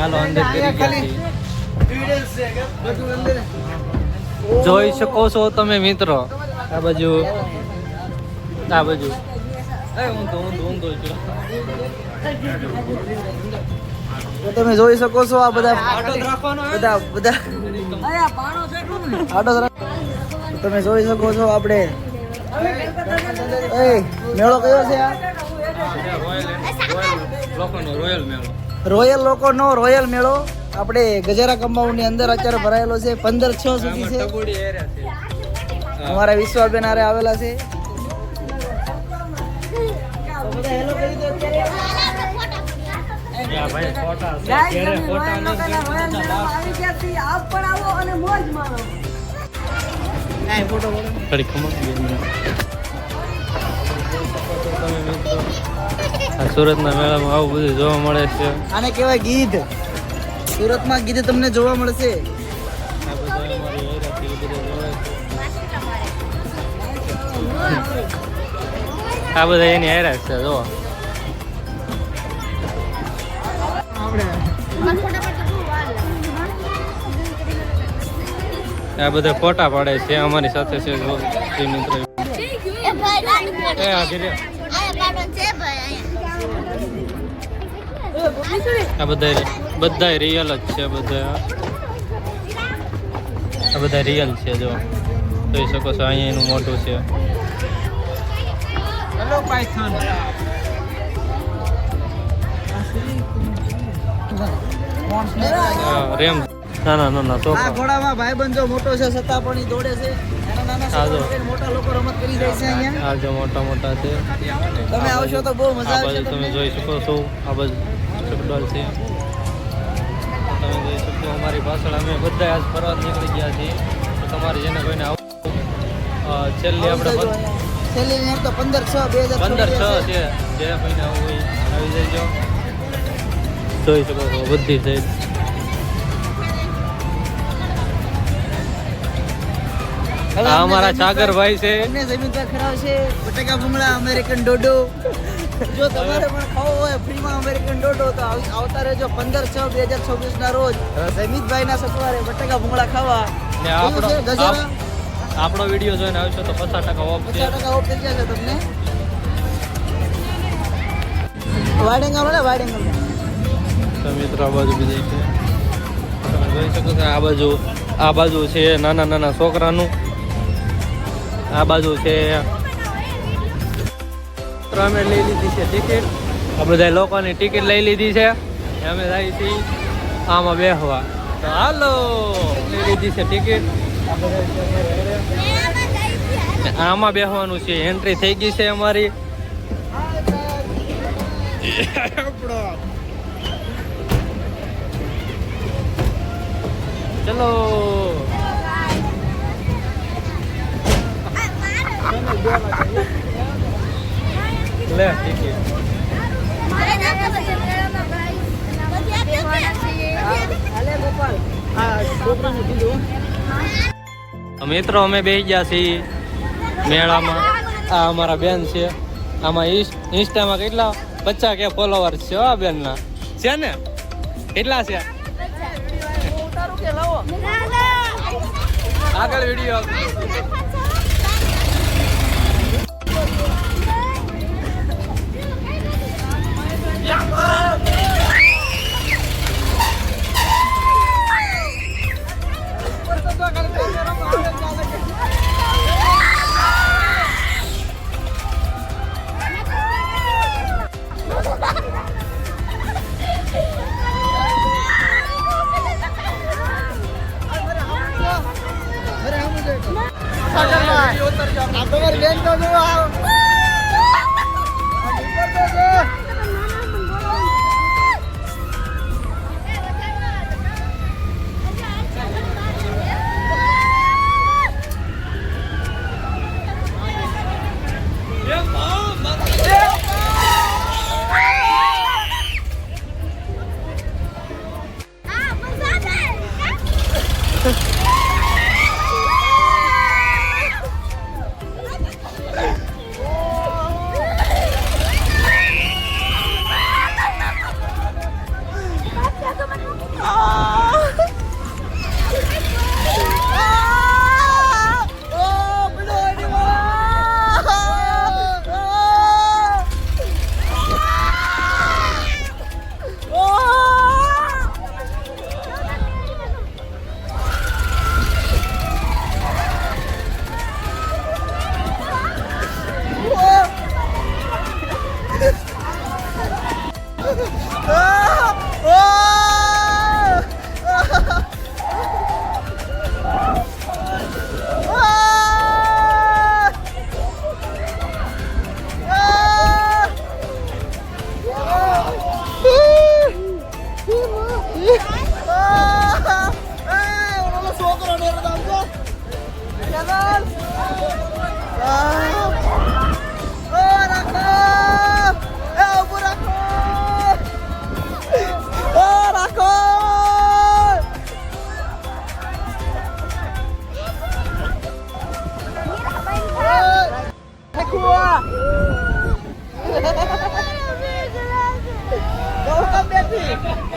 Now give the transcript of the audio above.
હાલો અંદર. જોઈ શકો છો તમે મિત્રો. આ બાજુ. આ બાજુ. તમે જોઈ શકો છો આ બધા? બધા બધા આટો તમે જોઈ શકો છો આપણે એ મેળો કયો છે આ રોયલ રોયલ રોયલ મેળો. રોયલ લોકોનો રોયલ મેળો. આપણે ગજેરા કમ્પાઉન્ડની અંદર અત્યારે ભરાયેલો છે પંદર છ સુધી છે. અમારા વિશ્વાબેન હારે આવેલા છે. તો ફોટા છે. તમે મિત્રો આ સુરતના મેળામાં આવું બધું જોવા મળે છે. આને કહેવાય ગીધ. સુરતમાં ગીધ તમને જોવા મળશે. આ બધા એની હેરા છે જો આ બધા ફોટા પાડે છે અમારી સાથે છે મિત્રો આ બધા બધા રિયલ જ છે બધા આ બધા રિયલ છે જો. જોઈ શકો છો અહીંયા એનું મોટું છે. હેલો પાયથન રેમ. ના ના ના ના આ ઘોડામાં ભાઈબંધ મોટો છે છતાં પણ ઈ દોડે છે. મોટા લોકો રમત કરી જાય છે અહીંયા. આ જો મોટા મોટા છે. તમે આવશો તો બહુ મજા આવશે તમે જોઈ શકો છો. આ બસ ચકડોળ છે. તમે જોઈ શકો અમારી પાછળ અમે બધા આજ ફરવા નીકળી ગયા છીએ. તો તમારે જેને કોઈને આવું છેલ્લી આપણે છેલ્લી ને તો પંદર છ બે હજાર પંદર છ છે. જે કોઈને આવું હોય આવી જજો. જોઈ શકો છો બધી સાઈડ આ અમારા સાગરભાઈ છે. અમને ખરાવ છે. બટાકા ભૂંગળા અમેરિકન ડોડો. જો તમારે પણ ખાવો હોય ફ્રીમાં અમેરિકન ડોડો તો આવતા રહેજો પંદર છ બે હજાર છવ્વીસ ના રોજ. જમીતભાઈ ના સથવારે બટાકા ભૂંગળા ખાવા. ને આપણો આપણો વીડિયો જોઈને આવશો તો પચાસ ટકા ઓફ પચાસ ટકા ઓફ થઈ જશે તમને? વાડેંગલ ને વાડેંગલ તો મિત્રો આ બાજુ બધી છે તમે જોઈ શકો છો આ બાજુ આ બાજુ છે નાના નાના છોકરાનું. આ બાજુ છે. અમે લઈ લીધી છે ટિકિટ આ બધા લોકોની ટિકિટ લઈ લીધી છે. અમે જાય છીએ આમાં બેસવા તો હાલો લઈ લીધી છે ટિકિટ. આમાં બેસવાનું છે. એન્ટ્રી થઈ ગઈ છે અમારી. ચલો. લે ટિકિટ મિત્રો અમે બે ગયા છીએ મેળામાં. આ અમારા બેન છે. આમાં ઇન્સ્ટામાં કેટલા પચાસ કે ફોલોવર છે આ બેનના. છે ને? કેટલા છે? આગળ વીડિયો તમારી બેન તો Thank you.